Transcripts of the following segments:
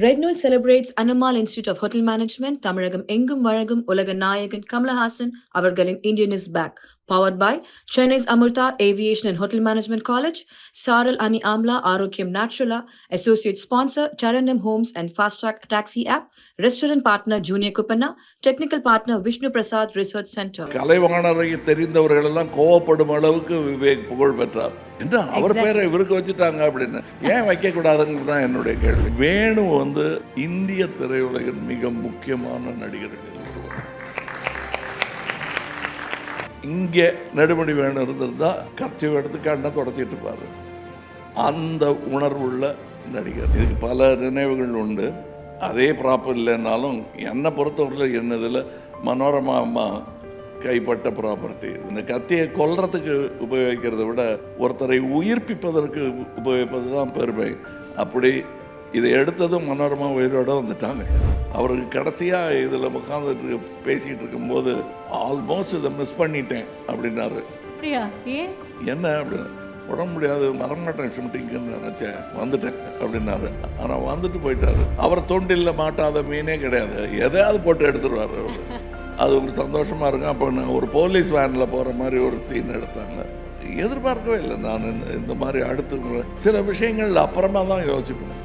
Red Note celebrates Annamal Institute of Hotel Management, தமிழகம் எங்கும் வழங்கும் உலக நாயகன் கமலஹாசன் அவர்களின் Indian is back. Powered by Chennai's Amurtha Aviation and Hotel Management College, Saral Ani Amla Arogyam Naturala, Associate Sponsor Tarannum Homes and Fast Track Taxi App, Restaurant Partner Junior Kupanna, Technical Partner Vishnu Prasad Research Center. கலைவாணரை தெரிந்தவர்கள் எல்லாம் கோவப்படும் அளவுக்கு விவேக் புகழ் பெற்றார் என்ன அவர் பேரை இவருக்கு வச்சுட்டாங்க அப்படின்னு ஏன் வைக்க கூடாதுங்கிறது தான் என்னுடைய கேள்வி வேணு வந்து இந்திய திரையுலகின் மிக முக்கியமான நடிகர்கள் இங்கே நெடுமணி வேணும் இருந்திருந்தா கர்ச்சி எடுத்து கண்ணை தொடத்திட்டு பாரு அந்த உணர்வுள்ள நடிகர். இதுக்கு பல நினைவுகள் உண்டு. அதே ப்ராப்பர் இல்லைன்னாலும் என்னை பொறுத்தவரையில் என்னதில் மனோரமா அம்மா கைப்பட்ட ப்ராப்பர்ட்டி இந்த கத்தியை கொல்றதுக்கு உபயோகிக்கிறதை விட ஒருத்தரை உயிர்ப்பிப்பதற்கு உபயோகிப்பது தான் பெருமை. அப்படி இதை எடுத்ததும் மனோரமா உயிரோட வந்துட்டாங்க. அவருக்கு கடைசியாக இதில் உட்காந்துட்டு பேசிகிட்டு இருக்கும்போது ஆல்மோஸ்ட் இதை மிஸ் பண்ணிட்டேன் அப்படின்னாரு. என்ன அப்படின்னு உடம்பு முடியாது வரமாட்டேன் ஷூட்டிங்குன்னு நினச்சேன் வந்துட்டேன் அப்படின்னாரு. ஆனால் வந்துட்டு போயிட்டாரு. அவர் தொண்டில் மாட்டாத மீனே கிடையாது. எதையாவது போட்டு எடுத்துருவார் அவர். அது ஒரு சந்தோஷமாக இருக்கும். அப்போ நான் ஒரு போலீஸ் வேனில் போகிற மாதிரி ஒரு சீன் எடுத்தாங்க. எதிர்பார்க்கவே இல்லை. நான் இந்த இந்த மாதிரி அடுத்து சில விஷயங்கள் அப்புறமா தான் யோசிப்பேன்.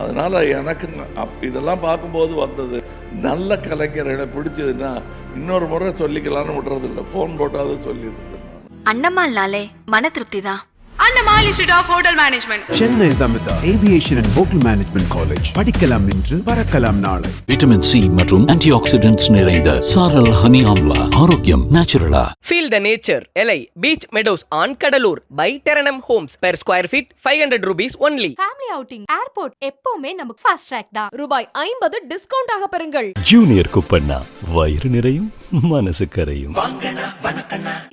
அதனால் எனக்கு அப் இதெல்லாம் பார்க்கும்போது வந்தது நல்ல கலைஞர்களை பிடிச்சதுன்னா இன்னொரு முறை சொல்லிக்கலாம்னு விட்றதில்ல. ஃபோன் போட்டாவது சொல்லிடுறது. நான் அன்னம்மாள்னாலே மன திருப்தி தான். Annammal institute of hotel management Chennai Amirtha aviation and hotel management college படிக்கலாம் இன்று பறக்கலாம் நாளை. விட்டமின் சி மற்றும் ஆன்டி ஆக்சிடென்ட்ஸ் நிறைந்த சாரல் ஹனி ஆம்லா. ஆரோக்கியம் நேச்சுரலா Feel the nature. LA Beach Meadows on Kadalur. By Terranum Homes. Per square feet 500 rupees only. Family outing airport எப்பவுமே நமக்கு ஃபாஸ்ட் ட்ராக் தான். ரூபாய் ஐம்பது டிஸ்கவுண்ட் ஆக பெறுங்கள். ஜூனியர் குப்பண்ணா வயிறு நிறையும் மனசு கரையும்.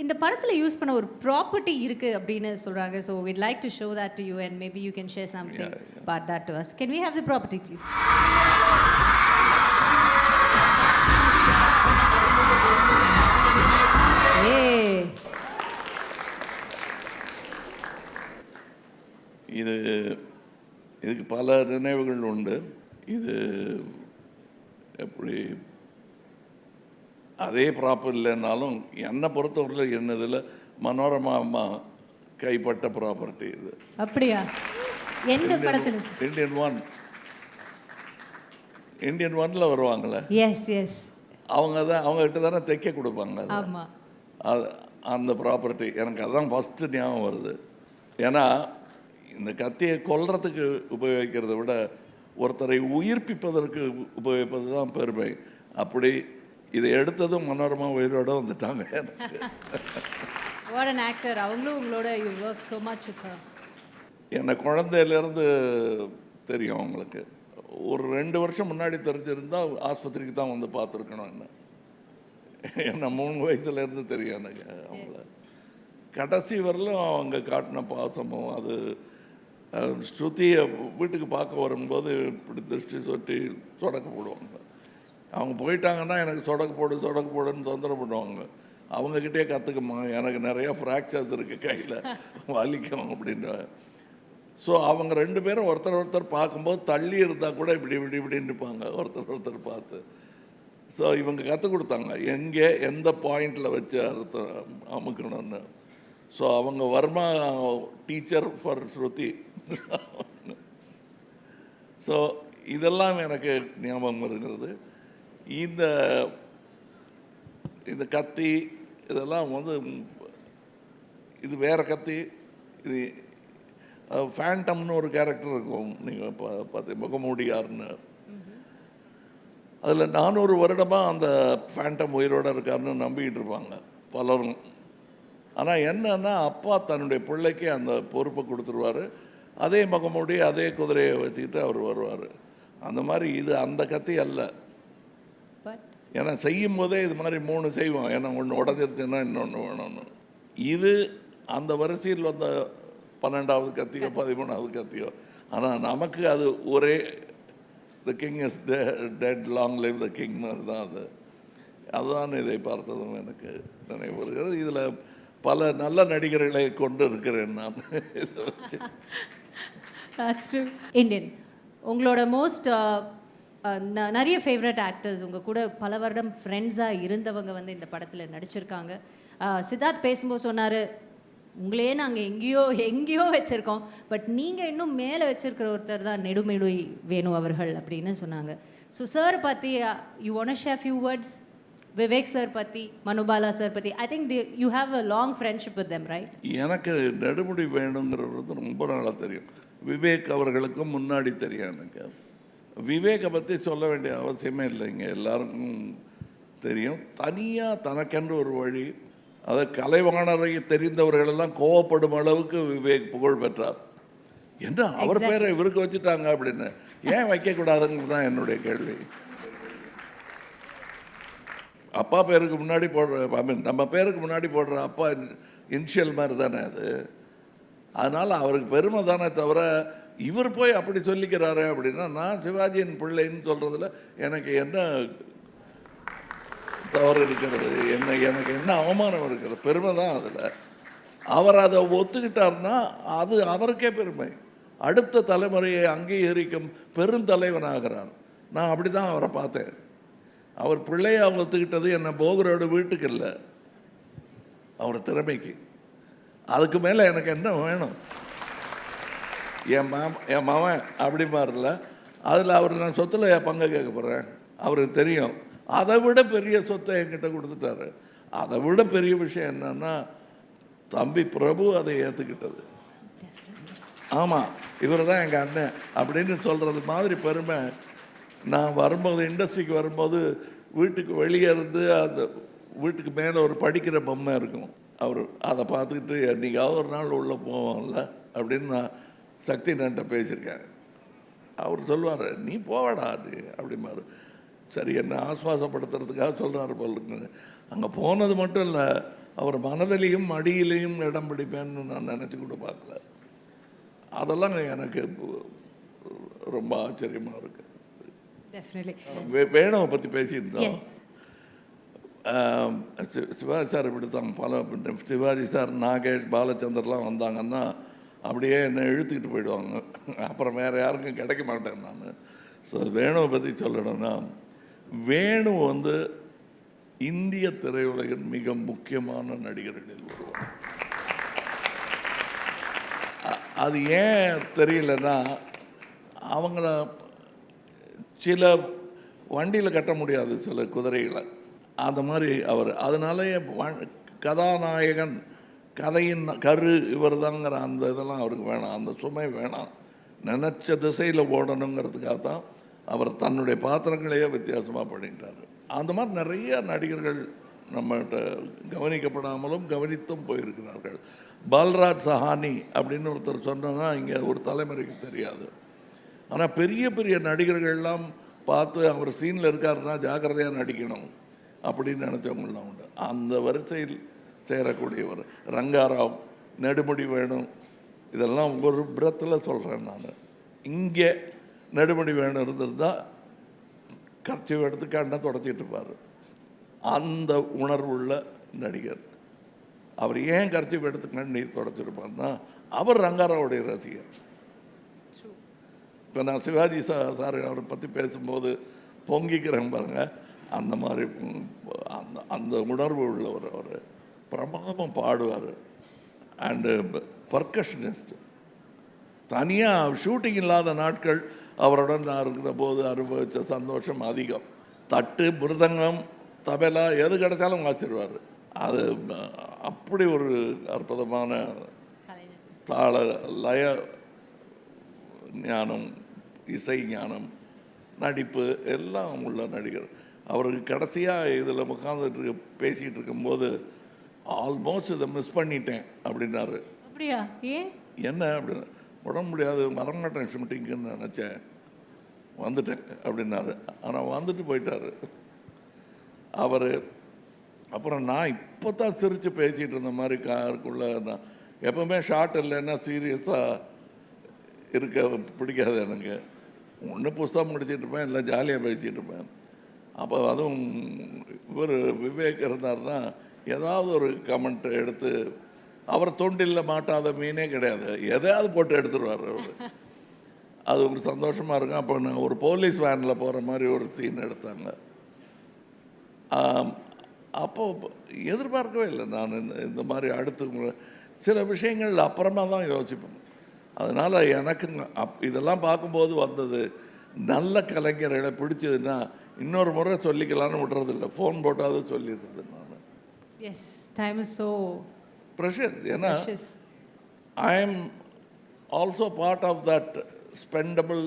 இந்த படத்துல யூஸ் பண்ண ஒரு ப்ராப்பர்ட்டி இருக்கு அப்படின்னு சொல்றாங்க. So we'd like to show that to you and maybe you can share something about that to us. Can we have the property please? ஏய் இது இதுக்கு பல நினைவுகள் உண்டு. இது எப்படி அதே ப்ராப்பர் இல்லைன்னாலும் என்னை பொறுத்தவரையில் என்னதில் மனோரமா அம்மா கைப்பட்ட ப்ராப்பர்ட்டி இது. அப்படியா? எந்த படத்துல? இந்தியன் ஒன் இந்தியன் ஒன்ல வருவாங்களே? எஸ் எஸ் அவங்க தான் அவங்ககிட்ட தானே தைக்க கொடுப்பாங்க அதை. அந்த ப்ராப்பர்ட்டி எனக்கு அதான் ஃபஸ்ட்டு ஞாபகம் வருது. ஏன்னா இந்த கத்தியை கொல்றதுக்கு உபயோகிக்கிறத விட ஒருத்தரை உயிர்ப்பிப்பதற்கு உபயோகிப்பது தான் பெருமை. அப்படி இதை எடுத்ததும் மனோரமா உயிரோட வந்துட்டாங்க. வாட் ஆக்டர் அவங்களும் உங்களோட யூ ஒர்க் என்னை குழந்தையிலேருந்து தெரியும் அவங்களுக்கு. ஒரு ரெண்டு வருஷம் முன்னாடி தெரிஞ்சிருந்தா ஆஸ்பத்திரிக்கு தான் வந்து பார்த்துருக்கணும் என்ன. என்ன மூணு வயசுலேருந்து தெரியும் எனக்கு அவங்கள. கடைசி வரலும் அவங்க காட்டின பாசமும் அது ஸ்ருதியை வீட்டுக்கு பார்க்க வரும்போது இப்படி திருஷ்டி சொட்டி சொடக்கு போடுவாங்க. அவங்க போயிட்டாங்கன்னா எனக்கு சொடக்கு போடு சொடக்கு போடுன்னு தொந்தரவு பண்ணுவாங்க. அவங்கக்கிட்டே கற்றுக்குமா எனக்கு நிறையா ஃப்ராக்சர்ஸ் இருக்குது கையில். வலிக்கும் அப்படின்ற. ஸோ அவங்க ரெண்டு பேரும் ஒருத்தர் ஒருத்தர் பார்க்கும்போது தள்ளி இருந்தால் கூட இப்படி இப்படி இப்படின்னு இருப்பாங்க. ஒருத்தர் ஒருத்தர் பார்த்து. ஸோ இவங்க கற்றுக் கொடுத்தாங்க. எங்கே எந்த பாயிண்டில் வச்சு அறுத்த அமுக்கணும்னு. ஸோ அவங்க Varma teacher for Shruti so இதெல்லாம் எனக்கு ஞாபகம் வருகிறது. இந்த இந்த கத்தி இதெல்லாம் வந்து இது வேற கத்தி இது ஃபேண்டம்னு ஒரு கேரக்டர் இருக்கும். நீங்கள் பா பார்த்து முகமூடியார்னு. அதில் நானூறு வருடமாக அந்த ஃபேண்டம் உயிரோடு இருக்காருன்னு நம்பிக்கிட்டு இருப்பாங்க பலரும். ஆனால் என்னன்னா அப்பா தன்னுடைய பிள்ளைக்கு அந்த பொறுப்பை கொடுத்துருவாரு. அதே முகமூடி அதே குதிரையை வச்சுக்கிட்டு அவர் வருவார். அந்த மாதிரி இது அந்த கத்தி அல்ல. ஏன்னா செய்யும் போதே இது மாதிரி மூணு செய்வோம். ஏன்னா ஒன்று உடஞ்சிருச்சுன்னா இன்னொன்று வேணும்னு. இது அந்த வரிசையில் வந்த பன்னெண்டாவது கத்தியோ பதிமூணாவது கத்தியோ. ஆனால் நமக்கு அது ஒரே the king is dead long live the king தான் அது. அதுதான் இதை பார்த்ததும் எனக்கு நினைவு வருகிறது. இதில் பல நல்ல நடிகர்களை கொண்டு இருக்கிறேன் நான். இந்தியன் உங்களோட மோஸ்ட் நிறைய ஃபேவரட் ஆக்டர்ஸ் உங்கள் கூட பல வருடம் ஃப்ரெண்ட்ஸாக இருந்தவங்க வந்து இந்த படத்தில் நடிச்சிருக்காங்க. சித்தார்த் பேசும்போது சொன்னார் உங்களே நாங்கள் எங்கேயோ எங்கேயோ வச்சுருக்கோம். பட் நீங்கள் இன்னும் மேலே வச்சுருக்கிற ஒருத்தர் தான் நெடுமெடு வேணு அவர்கள் அப்படின்னு சொன்னாங்க. ஸோ சார் பற்றி you want share few words Vivek sir பற்றி மனுபாலா சார் பற்றி I think you have a long friendship with them right எனக்கு நெடுமுடி வேணுங்கிறது ரொம்ப நாளாக தெரியும். விவேக் அவர்களுக்கும் முன்னாடி தெரியும் எனக்கு. விவேக்கை பற்றி சொல்ல வேண்டிய அவசியமே இல்லைங்க எல்லாருக்கும் தெரியும். தனியாக தனக்கென்று ஒரு வழி அதை கலைவாணரை தெரிந்தவர்களெல்லாம் கோவப்படும் அளவுக்கு விவேக் புகழ் பெற்றார். என்ன அவர் பேரை இவருக்கு வச்சுட்டாங்க அப்படின்னு? ஏன் வைக்கக்கூடாதுங்கிறது தான் என்னுடைய கேள்வி. அப்பா பேருக்கு முன்னாடி போடுற ஐ மீன் நம்ம பேருக்கு முன்னாடி போடுற அப்பா இனிஷியல் மாதிரி தானே அது. அதனால் அவருக்கு பெருமை தானே தவிர இவர் போய் அப்படி சொல்லிக்கிறாரு அப்படின்னா நான் சிவாஜியின் பிள்ளைன்னு சொல்கிறதுல எனக்கு என்ன தவறு இருக்கிறது? என்ன எனக்கு என்ன அவமானம் இருக்கிறது? பெருமை தான் அதில். அவர் அதை ஒத்துக்கிட்டார்னா அது அவருக்கே பெருமை. அடுத்த தலைமுறையை அங்கீகரிக்கும் பெருந்தலைவனாகிறார். நான் அப்படி தான் அவரை பார்த்தேன். அவர் பிள்ளையாக ஒத்துக்கிட்டது என்னை போகரோட வீட்டுக்கு இல்லை. அவர் திறமைக்கு. அதுக்கு மேலே எனக்கு என்ன வேணும்? என் மாம என் மாமன் அப்படி மாறல. அதில் அவர் நான் சொத்தில் என் பங்கு கேட்க போகிறேன் அவருக்கு தெரியும். அதை விட பெரிய சொத்தை என்கிட்ட கொடுத்துட்டாரு. அதை விட பெரிய விஷயம் என்னன்னா தம்பி பிரபு அதை ஏற்றுக்கிட்டது ஆமாம் இவர் தான் எங்கள் அண்ணன் அப்படின்னு சொல்கிறது மாதிரி பெருமை. நான் வரும்போது இண்டஸ்ட்ரிக்கு வரும்போது வீட்டுக்கு வெளியே இருந்து அந்த வீட்டுக்கு மேலே ஒரு படிக்கிற பொம்மை இருக்கும். அவர் அதை பார்த்துக்கிட்டு என்னைக்காவது ஒரு நாள் உள்ளே போவோம்ல அப்படின்னு நான் சக்தி நன்ட்ட பேசியிருக்கேன் அவர் சொல்லுவார் நீ போவாடா நீ அப்படிம்பாரு. சரி என்ன ஆஸ்வாசப்படுத்துறதுக்காக சொல்கிறாரு போல இருக்குன்னு அங்கே போனது மட்டும் இல்லை அவர் மனதிலையும் அடியிலையும் இடம் பிடிப்பேன்னு நான் நினச்சி கூட பார்க்கல. அதெல்லாம் எனக்கு ரொம்ப ஆச்சரியமாக வே- வேணுவை பற்றி பேசியிருந்தோம். சிவாஜி சார் இப்படி தான் பல சிவாஜி சார் நாகேஷ் பாலச்சந்தர்லாம் வந்தாங்கன்னா அப்படியே என்னை இழுத்துக்கிட்டு போயிடுவாங்க. அப்புறம் வேறு யாருக்கும் கிடைக்க மாட்டேன் நான். ஸோ வேணுவை பற்றி சொல்லணும்னா வேணு வந்து இந்திய திரையுலகின் மிக முக்கியமான நடிகர்களில் ஒருவர். அது ஏன் தெரியலன்னா அவங்கள சில வண்டியில் கட்ட முடியாது சில குதிரைகளை. அந்த மாதிரி அவர். அதனாலேயே வ- கதாநாயகன் கதையின் கரு இவர் தாங்கிற அந்த இதெல்லாம் அவருக்கு வேணாம். அந்த சுமை வேணாம். நினச்ச திசையில் ஓடணுங்கிறதுக்காக தான் அவர் தன்னுடைய பாத்திரங்களையே வித்தியாசமாக பண்ணிட்டார். அந்த மாதிரி நிறைய நடிகர்கள் நம்மகிட்ட கவனிக்கப்படாமலும் கவனித்தும் போயிருக்கிறார்கள். பால்ராஜ் சஹானி அப்படின்னு ஒருத்தர் சொன்னோன்னா இங்கே ஒரு தலைமுறைக்கு தெரியாது. ஆனால் பெரிய பெரிய நடிகர்கள்லாம் பார்த்து அவர் சீனில் இருக்காருன்னா ஜாக்கிரதையாக நடிக்கணும் அப்படின்னு நினச்சவங்களாம் உண்டு. அந்த வரிசையில் சேரக்கூடியவர். ரங்காராவ் நெடுமுடி வேணும். இதெல்லாம் ஒரு பிரத்தில் சொல்கிறேன் நான். இங்கே நெடுமுடி வேணும் இருந்திருந்தா கர்ச்சிவ் எடுத்து கண்ணை தொடச்சிட்டு இருப்பார். அந்த உணர்வுள்ள நடிகர். அவர் ஏன் கர்ச்சிவ் எடுத்து கண்ணீர் தொடச்சிருப்பார்னா அவர் ரங்காராவுடைய ரசிகர். இப்போ நான் சிவாஜி சா சார் அவரை பற்றி பேசும்போது பொங்கிக்கிறேன் பாருங்க. அந்த மாதிரி அந்த அந்த உணர்வு உள்ளவர் அவர். பிரமாதம் பாடுவார். அண்டு பர்கஷனிஸ்ட் தனியாக ஷூட்டிங் இல்லாத நாட்கள் அவருடன் நான் இருக்கிற போது அனுபவித்த சந்தோஷம் அதிகம். தட்டு மிருதங்கம் தபலா எது கிடைச்சாலும் வாசிடுவார் அது அப்படி ஒரு அற்புதமான தாள லய ஞானம் இசை ஞானம் நடிப்பு எல்லாம் உள்ள நடிகர். அவருக்கு கடைசியாக இதில் உட்காந்துட்டு இருக்க பேசிகிட்டு இருக்கும்போது ஆல்மோஸ்ட் இதை மிஸ் பண்ணிட்டேன் அப்படின்னாரு. அப்படியா? ஏன்? என்ன அப்படின்னு உடம்பு முடியாது மரங்கட்டன் ஷூட்டிங்குன்னு நினச்சேன். வந்துட்டேன் அப்படின்னாரு. ஆனால் வந்துட்டு போயிட்டாரு. அவர் அப்புறம் நான் இப்போ தான் சிரித்து பேசிகிட்டு இருந்த மாதிரி காருக்குள்ளே நான் எப்பவுமே ஷார்ட் இல்லைன்னா சீரியஸாக இருக்க பிடிக்காது எனக்கு. ஒன்று புஸ்தகம் முடிச்சிட்டு இருப்பேன் இல்லை ஜாலியாக பேசிகிட்டு இருப்பேன். அப்போ அதுவும் இவர் விவேக் இருந்தார்னா ஏதாவது ஒரு கமெண்ட் எடுத்து அவர் தொண்டில் மாட்டாத மீனே கிடையாது. எதையாவது போட்டு எடுத்துருவார் அவர். அது ஒரு சந்தோஷமாக இருக்கும். அப்போ நான் ஒரு போலீஸ் வேனில் போகிற மாதிரி ஒரு சீன் எடுத்தாங்க. ஆம், அப்போ எதிர்பார்க்கவே இல்லை நான் இந்த இந்த மாதிரி அடுத்து சில விஷயங்கள் அப்புறமா தான் யோசிப்பேன். அதனால் எனக்கு அப் இதெல்லாம் பார்க்கும்போது வந்தது நல்ல கலைஞர்களை பிடிச்சதுன்னா இன்னொரு முறை சொல்லிக்கலான்னு விட்றதில்ல. ஃபோன் போட்டாவது சொல்லிடுறது நான். Yes time is so precious ஏன்னா I am also part of that spendable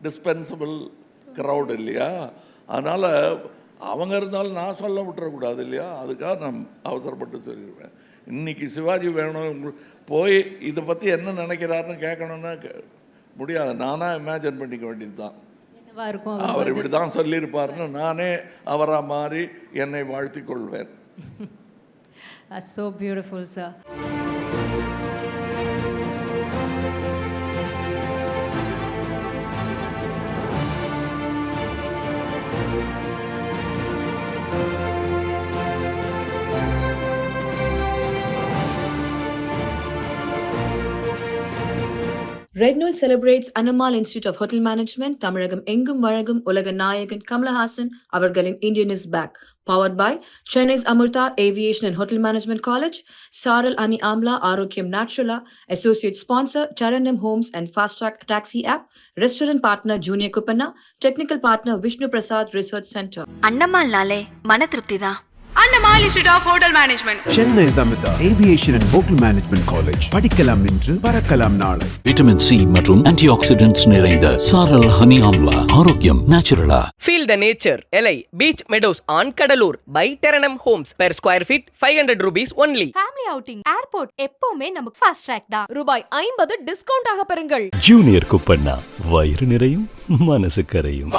dispensable crowd இல்லையா? அதனால் அவங்க இருந்தாலும் நான் சொல்ல விட்டுறக்கூடாது இல்லையா? அதுக்காக நான் அவசரப்பட்டு சொல்லிடுவேன். இன்னைக்கு சிவாஜி வேணும் போய் இதை பற்றி என்ன நினைக்கிறாருன்னு கேட்கணுன்னா கே- முடியாது. நானாக இமேஜின் பண்ணிக்க வேண்டியது தான் அவர் இப்படி தான் சொல்லியிருப்பாருன்னு நானே அவராக மாறி என்னை வாழ்த்திக் கொள்வேன். So beautiful sir Red ரெட்நூல் celebrates Annammal institute of hotel management தமிழகம் எங்கும் வழங்கும் உலக நாயகன் கமலஹாசன் அவர்களின் Indian is back powered by Chennai's Amirtha aviation and hotel management college Saaral honey amla ஆரோக்கியம் நேச்சுரலா associate sponsor டெரண்டம் homes and Fastrack taxi app restaurant partner junior Kuppanna technical partner Vishnu Prasad research centre அன்னமால்னாலே மன திருப்தி தான் Annammal institute of hotel management Chennai Amirtha aviation and hotel management college படிக்கலாம் இன்று பறக்கலாம் நாளை vitamin C மற்றும் antioxidants நிறைந்த Saaral honey amla ஆரோக்கியம் நேச்சுரலா ஃபீல் த நேச்சர் எலை beach meadows on Cuddalore by டெரனம் homes per square feet five hundred rupees only family outing airport எப்பவுமே நமக்கு ஃபாஸ்ட் ட்ராக் தான். ரூபாய் ஐம்பது டிஸ்கவுண்ட் ஆக பெறுங்கள். ஜூனியர் குப்பண்ணா வயிறு நிறையும் மனசு கரையும்.